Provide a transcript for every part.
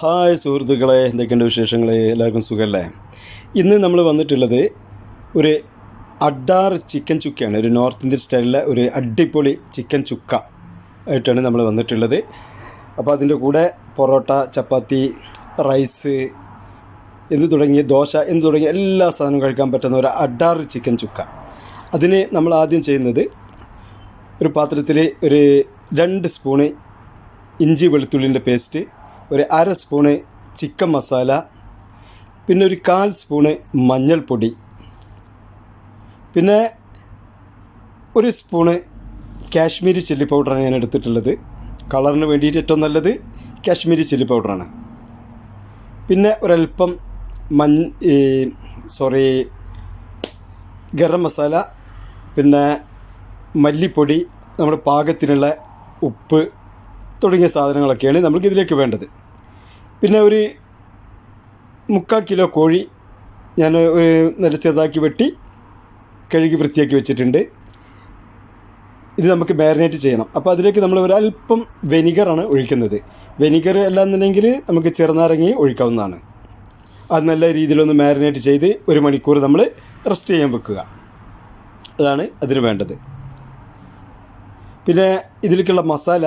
Hi സുഹൃത്തുക്കളെ എന്തൊക്കെയുണ്ട് വിശേഷങ്ങളെ? എല്ലാവർക്കും സുഖമല്ലേ ഇന്ന് നമ്മൾ വന്നിട്ടുള്ളത് ഒരു അഡാർ ചിക്കൻ ചുക്കയാണ്. ഒരു നോർത്ത് ഇന്ത്യൻ സ്റ്റൈലിലെ ഒരു അടിപൊളി ചിക്കൻ ചുക്ക ആയിട്ടാണ് നമ്മൾ വന്നിട്ടുള്ളത്. അപ്പോൾ അതിന്റെ കൂടെ പൊറോട്ട ചപ്പാത്തി റൈസ് എന്ന് തുടങ്ങിയ ദോശ എന്ന് തുടങ്ങിയ എല്ലാ സാധനവും കഴിക്കാൻ പറ്റുന്ന ഒരു അഡാർ ചിക്കൻ ചുക്ക. അതിന് നമ്മൾ ആദ്യം ചെയ്യുന്നത് ഒരു പാത്രത്തിൽ ഒരു രണ്ട് സ്പൂണ് ഇഞ്ചി വെളുത്തുള്ളിന്റെ പേസ്റ്റ് ഒരു അര സ്പൂണ് ചിക്കൻ മസാല പിന്നെ ഒരു കാൽ സ്പൂണ് മഞ്ഞൾപ്പൊടി പിന്നെ ഒരു സ്പൂണ് കാശ്മീരി ചില്ലി പൗഡറാണ് ഞാൻ എടുത്തിട്ടുള്ളത്. കളറിന് വേണ്ടിയിട്ട് ഏറ്റവും നല്ലത് കാശ്മീരി ചില്ലി പൗഡറാണ്. പിന്നെ ഒരല്പം മൻ സോറി ഗരം മസാല പിന്നെ മല്ലിപ്പൊടി നമ്മുടെ പാകത്തിനുള്ള ഉപ്പ് തുടങ്ങിയ സാധനങ്ങളൊക്കെയാണ് നമ്മൾക്ക് ഇതിലേക്ക് വേണ്ടത്. പിന്നെ ഒരു മുക്കാൽ കിലോ കോഴി ഞാൻ നല്ല ചെറുതാക്കി വെട്ടി കഴുകി വൃത്തിയാക്കി വെച്ചിട്ടുണ്ട്. ഇത് നമുക്ക് മാരിനേറ്റ് ചെയ്യണം. അപ്പോൾ അതിലേക്ക് നമ്മൾ ഒരല്പം വെനിഗറാണ് ഒഴിക്കുന്നത്. വെനിഗർ അല്ലാന്നുണ്ടെങ്കിൽ നമുക്ക് ചെറുനാരങ്ങയും ഒഴിക്കാവുന്നതാണ്. അത് നല്ല രീതിയിലൊന്ന് മാരിനേറ്റ് ചെയ്ത് ഒരു മണിക്കൂർ നമ്മൾ റെസ്റ്റ് ചെയ്യാൻ വെക്കുക. അതാണ് അതിന് വേണ്ടത്. പിന്നെ ഇതിലേക്കുള്ള മസാല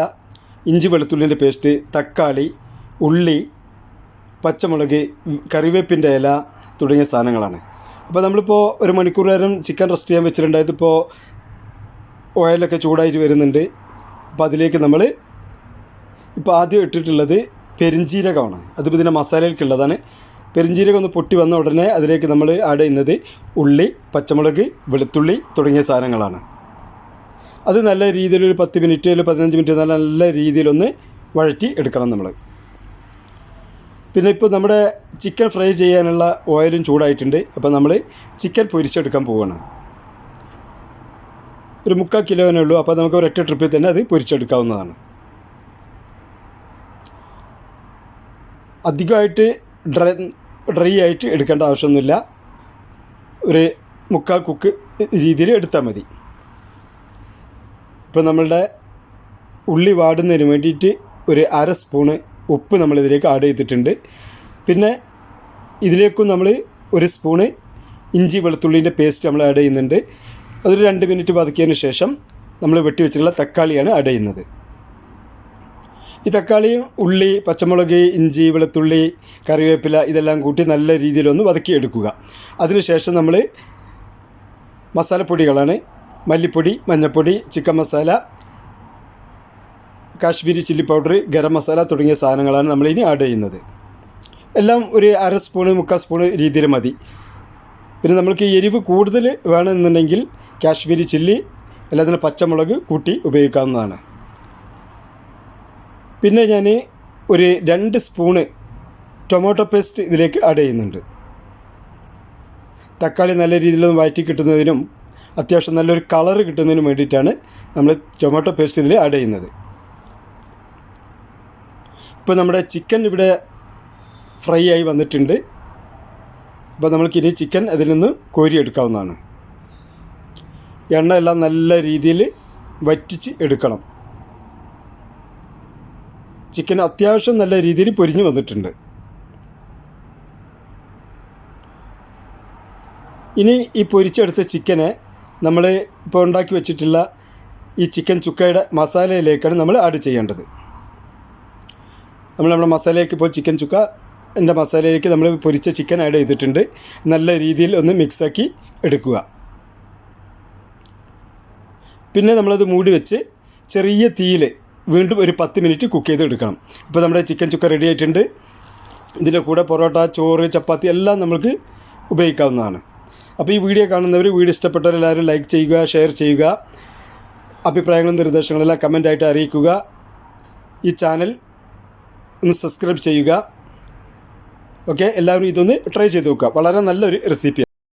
ഇഞ്ചി വെളുത്തുള്ളിന്റെ പേസ്റ്റ് തക്കാളി ഉള്ളി പച്ചമുളക് കറിവേപ്പിന്റെ ഇല തുടങ്ങിയ സാധനങ്ങളാണ്. അപ്പോൾ നമ്മളിപ്പോൾ ഒരു മണിക്കൂർ നേരം ചിക്കൻ റെസ്റ്റ് ചെയ്യാൻ വെച്ചിട്ടുണ്ടായത് ഇപ്പോൾ ഓയിലൊക്കെ ചൂടായിട്ട് വരുന്നുണ്ട്. അപ്പോൾ അതിലേക്ക് നമ്മൾ ഇപ്പോൾ ആദ്യം ഇട്ടിട്ടുള്ളത് പെരിഞ്ചീരകമാണ്. അതിപ്പോൾ ഇതിന്റെ മസാലയിലേക്കുള്ളതാണ്. പെരിഞ്ചീരകം ഒന്ന് പൊട്ടി വന്ന ഉടനെ അതിലേക്ക് നമ്മൾ ആഡ് ചെയ്യുന്നത് ഉള്ളി പച്ചമുളക് വെളുത്തുള്ളി തുടങ്ങിയ സാധനങ്ങളാണ്. അത് നല്ല രീതിയിൽ ഒരു പത്ത് മിനിറ്റ് അല്ലെങ്കിൽ പതിനഞ്ച് മിനിറ്റ് നല്ല നല്ല രീതിയിലൊന്ന് വഴറ്റി എടുക്കണം നമ്മൾ. പിന്നെ ഇപ്പോൾ നമ്മുടെ ചിക്കൻ ഫ്രൈ ചെയ്യാനുള്ള ഓയിലും ചൂടായിട്ടുണ്ട്. അപ്പോൾ നമ്മൾ ചിക്കൻ പൊരിച്ചെടുക്കാൻ പോവുകയാണ് ഒരു മുക്കാൽ കിലോനേ ഉള്ളൂ. അപ്പോൾ നമുക്ക് ഒരൊറ്റ ട്രിപ്പിൽ തന്നെ അത് പൊരിച്ചെടുക്കാവുന്നതാണ്. അധികമായിട്ട് ഡ്രൈ ഡ്രൈ ആയിട്ട് എടുക്കേണ്ട ആവശ്യമൊന്നുമില്ല. ഒരു മുക്കാൽ കുക്ക് രീതിയിൽ എടുത്താൽ മതി. ഇപ്പോൾ നമ്മളുടെ ഉള്ളി വാടുന്നതിന് വേണ്ടിയിട്ട് ഒരു അര സ്പൂണ് ഉപ്പ് നമ്മളിതിലേക്ക് ആഡ് ചെയ്തിട്ടുണ്ട്. പിന്നെ ഇതിലേക്കും നമ്മൾ ഒരു സ്പൂണ് ഇഞ്ചി വെളുത്തുള്ളിന്റെ പേസ്റ്റ് നമ്മൾ ആഡ് ചെയ്യുന്നുണ്ട്. അതൊരു രണ്ട് മിനിറ്റ് വതക്കിയതിന് ശേഷം നമ്മൾ വെട്ടി വെച്ചിട്ടുള്ള തക്കാളിയാണ് ആഡ് ചെയ്യുന്നത്. ഈ തക്കാളിയും ഉള്ളി പച്ചമുളക് ഇഞ്ചി വെളുത്തുള്ളി കറിവേപ്പില ഇതെല്ലാം കൂട്ടി നല്ല രീതിയിലൊന്ന് വതക്കിയെടുക്കുക. അതിനുശേഷം നമ്മൾ മസാലപ്പൊടികളാണ് മല്ലിപ്പൊടി മഞ്ഞൾപ്പൊടി chicken masala Kashmiri chilli powder garam masala തുടങ്ങിയ സാധനങ്ങളാണ് നമ്മളിനി ആഡ് ചെയ്യുന്നത്. എല്ലാം ഒരു അര സ്പൂണ് മുക്കാൽ സ്പൂണ് രീതിയിൽ മതി. പിന്നെ നമ്മൾക്ക് എരിവ് കൂടുതൽ വേണമെന്നുണ്ടെങ്കിൽ കാശ്മീരി ചില്ലി അല്ലാതെ പച്ചമുളക് കൂട്ടി ഉപയോഗിക്കാവുന്നതാണ്. പിന്നെ ഞാൻ ഒരു രണ്ട് സ്പൂണ് ടൊമാറ്റോ പേസ്റ്റ് ഇതിലേക്ക് ആഡ് ചെയ്യുന്നുണ്ട്. തക്കാളി നല്ല രീതിയിലൊന്ന് വഴറ്റി കിട്ടുന്നതിനും അത്യാവശ്യം നല്ലൊരു കളർ കിട്ടുന്നതിന് വേണ്ടിയിട്ടാണ് നമ്മൾ ടൊമാറ്റോ പേസ്റ്റ് ഇതിൽ ആഡ് ചെയ്യുന്നത്. ഇപ്പോൾ നമ്മുടെ ചിക്കൻ ഇവിടെ ഫ്രൈ ആയി വന്നിട്ടുണ്ട്. അപ്പോൾ നമ്മൾക്കിനി ചിക്കൻ അതിൽ നിന്ന് കോരിയെടുക്കാവുന്നതാണ് എണ്ണ എല്ലാം നല്ല രീതിയിൽ വറ്റിച്ച് എടുക്കണം. ചിക്കൻ അത്യാവശ്യം നല്ല രീതിയിൽ പൊരിഞ്ഞു വന്നിട്ടുണ്ട്. ഇനി ഈ പൊരിച്ചെടുത്ത ചിക്കനെ നമ്മൾ ഇപ്പോൾ ഉണ്ടാക്കി വെച്ചിട്ടുള്ള ഈ ചിക്കൻ ചുക്കയുടെ മസാലയിലേക്കാണ് നമ്മൾ ആഡ് ചെയ്യേണ്ടത്. നമ്മൾ നമ്മുടെ മസാലയ്ക്ക് ഇപ്പോൾ ചിക്കൻ ചുക്ക എന്റെ മസാലയിലേക്ക് നമ്മൾ പൊരിച്ച ചിക്കൻ ആഡ് ചെയ്തിട്ടുണ്ട്. നല്ല രീതിയിൽ ഒന്ന് മിക്സാക്കി എടുക്കുക. പിന്നെ നമ്മളത് മൂടി വെച്ച് ചെറിയ തീയിൽ വീണ്ടും ഒരു പത്ത് മിനിറ്റ് കുക്ക് ചെയ്ത് എടുക്കണം. ഇപ്പോൾ നമ്മുടെ ചിക്കൻ ചുക്ക റെഡി ആയിട്ടുണ്ട്. ഇതിന്റെ കൂടെ പൊറോട്ട ചോറ് ചപ്പാത്തി എല്ലാം നമുക്ക് ഉപയോഗിക്കാവുന്നതാണ്. അപ്പോൾ ഈ വീഡിയോ കാണുന്നവർ വീഡിയോ ഇഷ്ടപ്പെട്ടവർ എല്ലാവരും ലൈക്ക് ചെയ്യുക ഷെയർ ചെയ്യുക. അഭിപ്രായങ്ങളും നിർദ്ദേശങ്ങളെല്ലാം കമന്റായിട്ട് അറിയിക്കുക. ഈ ചാനൽ ഒന്ന് സബ്സ്ക്രൈബ് ചെയ്യുക. ഓക്കെ എല്ലാവരും ഇതൊന്ന് ട്രൈ ചെയ്ത് നോക്കുക. വളരെ നല്ലൊരു റെസിപ്പിയാണ്